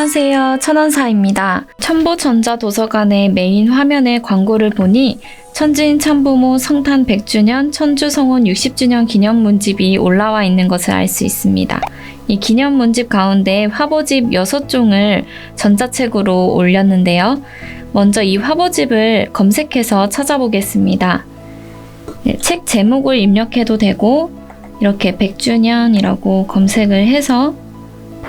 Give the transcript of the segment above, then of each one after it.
안녕하세요. 천원사입니다. 첨보전자도서관의 메인 화면에 광고를 보니 천지인 참부모 성탄 100주년, 천주성원 60주년 기념문집이 올라와 있는 것을 알 수 있습니다. 이 기념문집 가운데 화보집 6종을 전자책으로 올렸는데요. 먼저 이 화보집을 검색해서 찾아보겠습니다. 네, 책 제목을 입력해도 되고 이렇게 100주년이라고 검색을 해서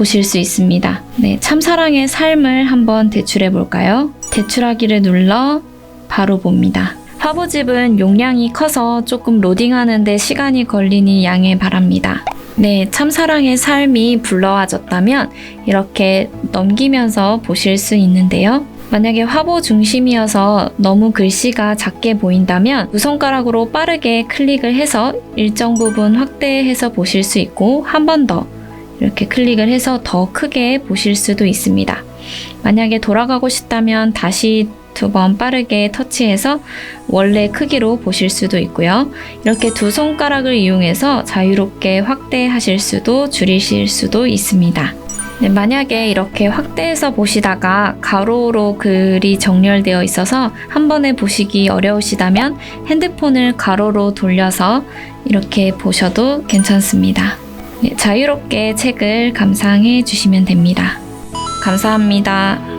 보실 수 있습니다. 네, 참사랑의 삶을 한번 대출해 볼까요? 대출하기를 눌러 바로 봅니다. 화보집은 용량이 커서 조금 로딩하는데 시간이 걸리니 양해 바랍니다. 네, 참사랑의 삶이 불러와졌다면 이렇게 넘기면서 보실 수 있는데요. 만약에 화보 중심이어서 너무 글씨가 작게 보인다면 두 손가락으로 빠르게 클릭을 해서 일정 부분 확대해서 보실 수 있고 한 번 더 이렇게 클릭을 해서 더 크게 보실 수도 있습니다. 만약에 돌아가고 싶다면 다시 두 번 빠르게 터치해서 원래 크기로 보실 수도 있고요. 이렇게 두 손가락을 이용해서 자유롭게 확대하실 수도 줄이실 수도 있습니다. 네, 만약에 이렇게 확대해서 보시다가 가로로 글이 정렬되어 있어서 한 번에 보시기 어려우시다면 핸드폰을 가로로 돌려서 이렇게 보셔도 괜찮습니다. 네, 자유롭게 책을 감상해 주시면 됩니다. 감사합니다.